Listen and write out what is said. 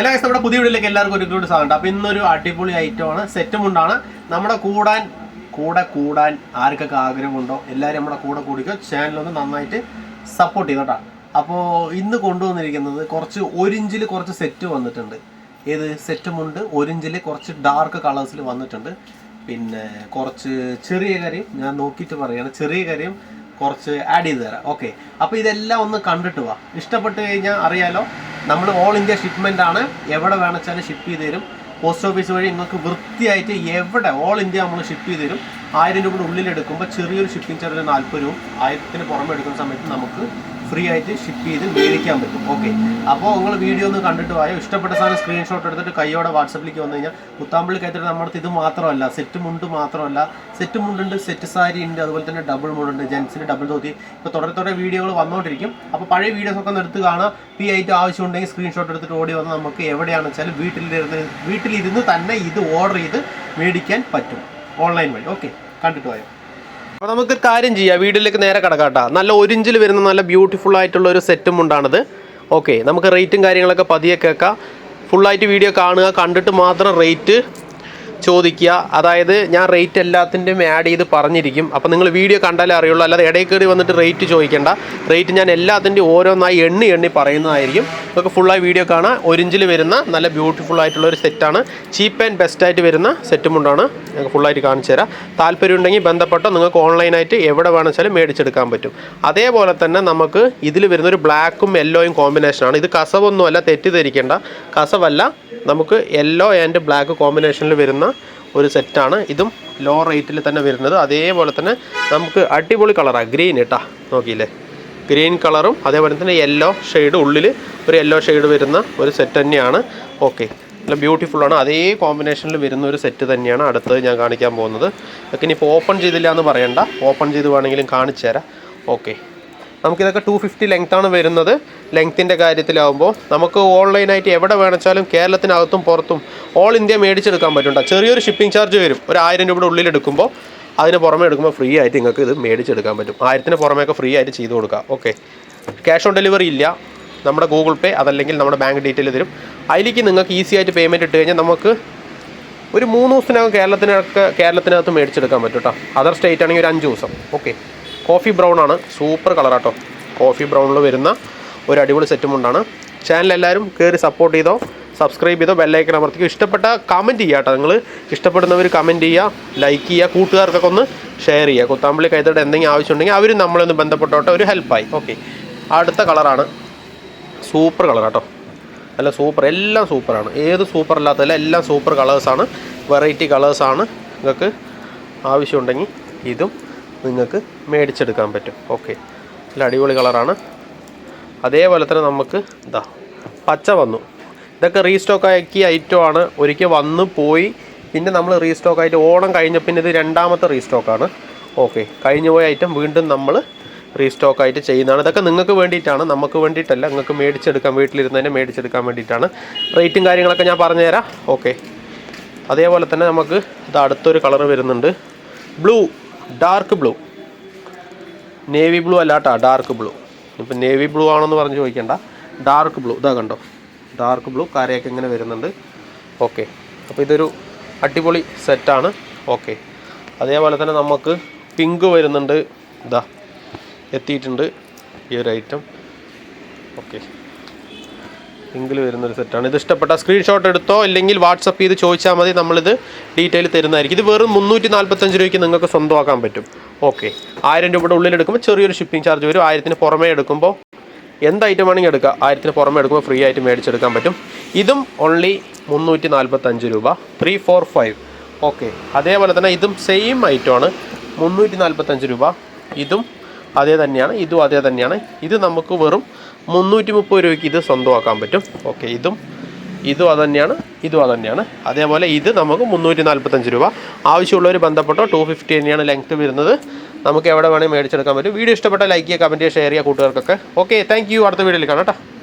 എല്ലാ ദിവസം നമ്മുടെ പുതിയ വീട്ടിലേക്ക് എല്ലാവർക്കും ഒരു കൂടി സാധനം അപ്പോൾ ഇന്നൊരു അടിപൊളി ഐറ്റമാണ് സെറ്റ് മുണ്ടാണ് നമ്മുടെ കൂടാൻ കൂടെ കൂടാൻ ആർക്കൊക്കെ ആഗ്രഹമുണ്ടോ? എല്ലാവരും നമ്മുടെ കൂടെ കൂടിക്കോ. ചാനലൊന്ന് നന്നായിട്ട് സപ്പോർട്ട് ചെയ്തോട്ടാ അപ്പോൾ ഇന്ന് കൊണ്ടുവന്നിരിക്കുന്നത് കുറച്ച് ഒരിഞ്ചിൽ കുറച്ച് സെറ്റ് വന്നിട്ടുണ്ട്. ഏത്? സെറ്റ് മുണ്ട് ഒരിഞ്ചിൽ കുറച്ച് ഡാർക്ക് കളേഴ്സിൽ വന്നിട്ടുണ്ട്. പിന്നെ കുറച്ച് ചെറിയ കാര്യം ഞാൻ നോക്കിയിട്ട് പറയുകയാണ് ചെറിയ കാര്യം കുറച്ച് ആഡ് ചെയ്ത് തരാം. ഓക്കെ അപ്പോൾ ഇതെല്ലാം ഒന്ന് കണ്ടിട്ട് വാ. ഇഷ്ടപ്പെട്ട് കഴിഞ്ഞാൽ അറിയാലോ. നമ്മൾ ഓൾ ഇന്ത്യ ഷിപ്മെന്റ് ആണ്. എവിടെ വേണമെച്ചാലും ഷിപ്പ് ചെയ്ത് തരും. പോസ്റ്റ് ഓഫീസ് വഴി നിങ്ങൾക്ക് വൃത്തിയായിട്ട് എവിടെ ഓൾ ഇന്ത്യ നമ്മൾ ഷിപ്പ് ചെയ്ത് തരും. ആയിരം രൂപയുടെ ഉള്ളിൽ എടുക്കുമ്പോൾ ചെറിയൊരു ഷിപ്പിംഗ് ചാർജ് നാൽപ്പത് രൂപ ആയിരത്തിന് പുറമെ എടുക്കുന്ന സമയത്ത് നമുക്ക് ഫ്രീ ആയിട്ട് ഷിപ്പ് ചെയ്ത് മേടിക്കാൻ പറ്റും. ഓക്കെ അപ്പോൾ നിങ്ങൾ വീഡിയോ ഒന്ന് കണ്ടിട്ട് പോയോ ഇഷ്ടപ്പെട്ട സാധനം സ്ക്രീൻഷോട്ട് എടുത്തിട്ട് കൈയോടെ വാട്സപ്പിലേക്ക് വന്നു കഴിഞ്ഞാൽ പുത്താമ്പള്ളി കയറ്റിട്ട് നമ്മുടെ ഇത് മാത്രമല്ല സെറ്റ് മുണ്ട് മാത്രമല്ല. സെറ്റ് മുണ്ടുണ്ട് സെറ്റ് സാരി ഉണ്ട് അതുപോലെ തന്നെ ഡബിൾ മുണ്ടുണ്ട് ജെൻസിന് ഡബിൾ തോത്തി ഇപ്പോൾ തുടരെ തുടരെ വീഡിയോകൾ വന്നുകൊണ്ടിരിക്കും അപ്പോൾ പഴയ വീഡിയോസ് ഒക്കെ എടുത്ത് കാണാം. പി ആയിട്ട് ആവശ്യമുണ്ടെങ്കിൽ സ്ക്രീൻഷോട്ട് എടുത്തിട്ട് ഓടി വന്ന് നമുക്ക് എവിടെയാണെന്ന് വെച്ചാൽ വീട്ടിലിരുന്ന് വീട്ടിലിരുന്ന് തന്നെ ഇത് ഓർഡർ ചെയ്ത് മേടിക്കാൻ പറ്റും. ഓൺലൈൻ വഴി. ഓക്കെ കണ്ടിട്ട് പോയോ അപ്പോൾ നമുക്ക് കാര്യം ചെയ്യാം. വീട്ടിലേക്ക് നേരെ കടക്കാട്ടാ. നല്ല ഒരിഞ്ചിൽ വരുന്ന നല്ല ബ്യൂട്ടിഫുൾ ആയിട്ടുള്ള ഒരു സെറ്റും ഉണ്ടാണത്. ഓക്കെ നമുക്ക് റേറ്റും കാര്യങ്ങളൊക്കെ പതിയെ കേൾക്കാം. ഫുള്ളായിട്ട് വീഡിയോ കാണുക കണ്ടിട്ട് മാത്രം റേറ്റ് ചോദിക്കുക. അതായത് ഞാൻ റേറ്റ് എല്ലാത്തിന്റെയും ആഡ് ചെയ്ത് പറഞ്ഞിരിക്കും. അപ്പോൾ നിങ്ങൾ വീഡിയോ കണ്ടാലേ അറിയുള്ളൂ. അല്ലാതെ ഇടയിൽ കയറി വന്നിട്ട് റേറ്റ് ചോദിക്കേണ്ട. റേറ്റ് ഞാൻ എല്ലാത്തിന്റെയും ഓരോന്നായി എണ്ണി എണ്ണി പറയുന്നതായിരിക്കും. നമുക്ക് ഫുള്ളായി വീഡിയോ കാണാം. ഒരിഞ്ചിൽ വരുന്ന നല്ല ബ്യൂട്ടിഫുൾ ആയിട്ടുള്ള ഒരു സെറ്റാണ് ചീപ്പ് ആൻഡ് ബെസ്റ്റായിട്ട് വരുന്ന സെറ്റും കൊണ്ടാണ് ഞങ്ങൾക്ക് ഫുള്ളായിട്ട് കാണിച്ചു തരാം. താല്പര്യം ഉണ്ടെങ്കിൽ ബന്ധപ്പെട്ടോ നിങ്ങൾക്ക് ഓൺലൈനായിട്ട് എവിടെ വേണമെച്ചാലും മേടിച്ചെടുക്കാൻ പറ്റും. അതേപോലെ തന്നെ നമുക്ക് ഇതിൽ വരുന്നൊരു ബ്ലാക്കും യെല്ലോയും കോമ്പിനേഷനാണ് ഇത് കസവൊന്നുമല്ല തെറ്റിദ്ധരിക്കേണ്ട. കസവല്ല നമുക്ക് യെല്ലോ ആൻഡ് ബ്ലാക്ക് കോമ്പിനേഷനിൽ വരുന്ന ഒരു സെറ്റാണ് ഇതും ലോ റേറ്റിൽ തന്നെ വരുന്നത്. അതേപോലെ തന്നെ നമുക്ക് അടിപൊളി കളറാണ് ഗ്രീൻ കേട്ടാ നോക്കിയില്ലേ? ഗ്രീൻ കളറും അതേപോലെ തന്നെ യെല്ലോ ഷെയ്ഡ് ഉള്ളിൽ ഒരു യെല്ലോ ഷെയ്ഡ് വരുന്ന ഒരു സെറ്റ് തന്നെയാണ്. ഓക്കെ നല്ല ബ്യൂട്ടിഫുൾ ആണ്. അതേ കോമ്പിനേഷനിൽ വരുന്ന ഒരു സെറ്റ് തന്നെയാണ് അടുത്തത് ഞാൻ കാണിക്കാൻ പോകുന്നത്. ഇതൊക്കെ ഇനിയിപ്പോൾ ഓപ്പൺ ചെയ്തില്ല എന്ന് പറയണ്ട. ഓപ്പൺ ചെയ്ത് വേണമെങ്കിലും കാണിച്ചു തരാം. ഓക്കെ നമുക്കിതൊക്കെ ടു ഫിഫ്റ്റി ലെങ്ത്താണ് വരുന്നത്. ലെങ്ത്തിന്റെ കാര്യത്തിലാവുമ്പോൾ നമുക്ക് ഓൺലൈനായിട്ട് എവിടെ വേണമെച്ചാലും കേരളത്തിനകത്തും പുറത്തും ഓൾ ഇന്ത്യ മേടിച്ചെടുക്കാൻ പറ്റും ചെറിയൊരു ഷിപ്പിംഗ് ചാർജ് വരും. ഒരു ആയിരം രൂപയുടെ ഉള്ളിൽ എടുക്കുമ്പോൾ അതിന് പുറമെ എടുക്കുമ്പോൾ ഫ്രീ ആയിട്ട് നിങ്ങൾക്ക് ഇത് മേടിച്ചെടുക്കാൻ പറ്റും. ആയിരത്തിന് പുറമേയൊക്കെ ഫ്രീ ആയിട്ട് ചെയ്ത് കൊടുക്കാം. ഓക്കെ ക്യാഷ് ഓൺ ഡെലിവറി ഇല്ല. നമ്മുടെ ഗൂഗിൾ പേ അതല്ലെങ്കിൽ നമ്മുടെ ബാങ്ക് ഡീറ്റെയിൽ തരും. അതിലേക്ക് നിങ്ങൾക്ക് ഈസി ആയിട്ട് പേയ്മെന്റ് ഇട്ട് കഴിഞ്ഞാൽ നമുക്ക് ഒരു മൂന്ന് ദിവസത്തിനകം കേരളത്തിനൊക്കെ കേരളത്തിനകത്ത് മേടിച്ചെടുക്കാൻ പറ്റും കേട്ടോ അതർ സ്റ്റേറ്റ് ആണെങ്കിൽ ഒരു അഞ്ച് ദിവസം. ഓക്കെ കോഫി ബ്രൗൺ ആണ്. സൂപ്പർ കളറാട്ടോ കോഫി ബ്രൗണിൽ വരുന്ന ഒരു അടിപൊളി സെറ്റും ഉണ്ടാണ് ചാനൽ എല്ലാവരും കയറി സപ്പോർട്ട് ചെയ്തോ സബ്സ്ക്രൈബ് ചെയ്തോ ബെല്ലൈക്കൺ അമർത്തിക്കും. ഇഷ്ടപ്പെട്ട കമന്റ് ചെയ്യുക കേട്ടോ നിങ്ങൾ ഇഷ്ടപ്പെടുന്നവർ കമന്റ് ചെയ്യുക ലൈക്ക് ചെയ്യുക കൂട്ടുകാർക്കൊക്കെ ഒന്ന് ഷെയർ ചെയ്യുക. കുത്താമ്പള്ളി കൈത്തോടെ എന്തെങ്കിലും ആവശ്യമുണ്ടെങ്കിൽ അവരും നമ്മളൊന്ന് ബന്ധപ്പെട്ടോട്ടെ. ഒരു ഹെൽപ്പായി ഓക്കെ അടുത്ത കളറാണ് സൂപ്പർ കളർ കേട്ടോ. നല്ല സൂപ്പർ എല്ലാം സൂപ്പറാണ് ഏത് സൂപ്പർ അല്ലാത്തതല്ല എല്ലാം സൂപ്പർ കളേഴ്സാണ് വെറൈറ്റി കളേഴ്സാണ് നിങ്ങൾക്ക് ആവശ്യമുണ്ടെങ്കിൽ ഇതും നിങ്ങൾക്ക് മേടിച്ചെടുക്കാൻ പറ്റും. ഓക്കെ. നല്ല അടിപൊളി കളറാണ് അതേപോലെ തന്നെ നമുക്ക് ഇതാ പച്ച വന്നു. ഇതൊക്കെ റീസ്റ്റോക്ക് ആക്കിയ ഐറ്റം ആണ്. ഒരിക്കൽ വന്ന് പോയി. പിന്നെ നമ്മൾ റീസ്റ്റോക്ക് ആയിട്ട് ഓണം കഴിഞ്ഞ പിന്നെ ഇത് രണ്ടാമത്തെ റീസ്റ്റോക്കാണ് ഓക്കെ. കഴിഞ്ഞു പോയ ഐറ്റം വീണ്ടും നമ്മൾ റീസ്റ്റോക്ക് ആയിട്ട് ചെയ്യുന്നതാണ്. ഇതൊക്കെ നിങ്ങൾക്ക് വേണ്ടിയിട്ടാണ്. നമുക്ക് വേണ്ടിയിട്ടല്ല. നിങ്ങൾക്ക് മേടിച്ചെടുക്കാൻ വീട്ടിലിരുന്നതിനെ മേടിച്ചെടുക്കാൻ വേണ്ടിയിട്ടാണ്. റേറ്റും കാര്യങ്ങളൊക്കെ ഞാൻ പറഞ്ഞുതരാം. ഓക്കെ. അതേപോലെ തന്നെ നമുക്ക് ഇത് അടുത്തൊരു കളർ വരുന്നുണ്ട്. Blue. Dark blue. Navy blue അല്ലാട്ടാ dark blue. ഇപ്പം നേവി ബ്ലൂ ആണെന്ന് പറഞ്ഞ് ചോദിക്കേണ്ട. Dark blue. ഇതാ കണ്ടോ? Dark blue. കരയൊക്കെ ഇങ്ങനെ വരുന്നുണ്ട്. ഓക്കെ. അപ്പോൾ ഇതൊരു അടിപൊളി സെറ്റാണ്. ഓക്കെ. അതേപോലെ തന്നെ നമുക്ക് പിങ്ക് വരുന്നുണ്ട്. ഇതാ. എത്തിയിട്ടുണ്ട് ഈ ഒരു ഐറ്റം ഓക്കെ പിങ്കിൽ വരുന്നൊരു സെറ്റാണ് ഇത് ഇഷ്ടപ്പെട്ട സ്ക്രീൻഷോട്ട് എടുത്തോ ഇല്ലെങ്കിൽ വാട്സപ്പ് ചെയ്ത് ചോദിച്ചാൽ മതി. നമ്മളിത് ഡീറ്റെയിൽ തരുന്നതായിരിക്കും. ഇത് വെറും മുന്നൂറ്റി നാൽപ്പത്തഞ്ച് രൂപയ്ക്ക് നിങ്ങൾക്ക് സ്വന്തമാക്കാൻ പറ്റും. ഓക്കെ ആയിരം രൂപയുടെ ഉള്ളിൽ എടുക്കുമ്പോൾ ചെറിയൊരു ഷിപ്പിംഗ് ചാർജ് വരും. ആയിരത്തിന് പുറമേ എടുക്കുമ്പോൾ എന്ത് ഐറ്റം വേണമെങ്കിൽ എടുക്കുക ആയിരത്തിന് പുറമേ എടുക്കുമ്പോൾ ഫ്രീ ആയിട്ട് മേടിച്ചെടുക്കാൻ പറ്റും. ഇതും ഓൺലി മുന്നൂറ്റി നാൽപ്പത്തഞ്ച് രൂപ. ത്രീ ഫോർ ഫൈവ് ഓക്കെ അതേപോലെ തന്നെ ഇതും സെയിം ഐറ്റമാണ് മുന്നൂറ്റി നാൽപ്പത്തഞ്ച് രൂപ. ഇതും അതേ തന്നെയാണ് ഇതും അതേ തന്നെയാണ്. ഇത് നമുക്ക് വെറും മുന്നൂറ്റി മുപ്പത് രൂപയ്ക്ക് ഇത് സ്വന്തമാക്കാൻ പറ്റും. ഓക്കെ ഇതും ഇതും അതന്നെയാണ് തന്നെയാണ് ഇതും അതന്നെയാണ്. തന്നെയാണ് അതേപോലെ ഇത് നമുക്ക് മുന്നൂറ്റി നാൽപ്പത്തഞ്ച് രൂപ. ആവശ്യമുള്ളവർ ബന്ധപ്പെട്ടോ ടു ഫിഫ്റ്റി തന്നെയാണ് ലെങ്ത് വരുന്നത്. നമുക്ക് എവിടെ വേണമെങ്കിൽ മേടിച്ചെടുക്കാൻ പറ്റും. വീഡിയോ ഇഷ്ടപ്പെട്ട ലൈക്ക് ചെയ്യുക കമന്റ് ചെയ്യുക ഷെയർ ചെയ്യുക കൂട്ടുകാർക്കൊക്കെ. ഓക്കെ താങ്ക് യു അടുത്ത വീഡിയോയിൽ കാണാം കേട്ടോ.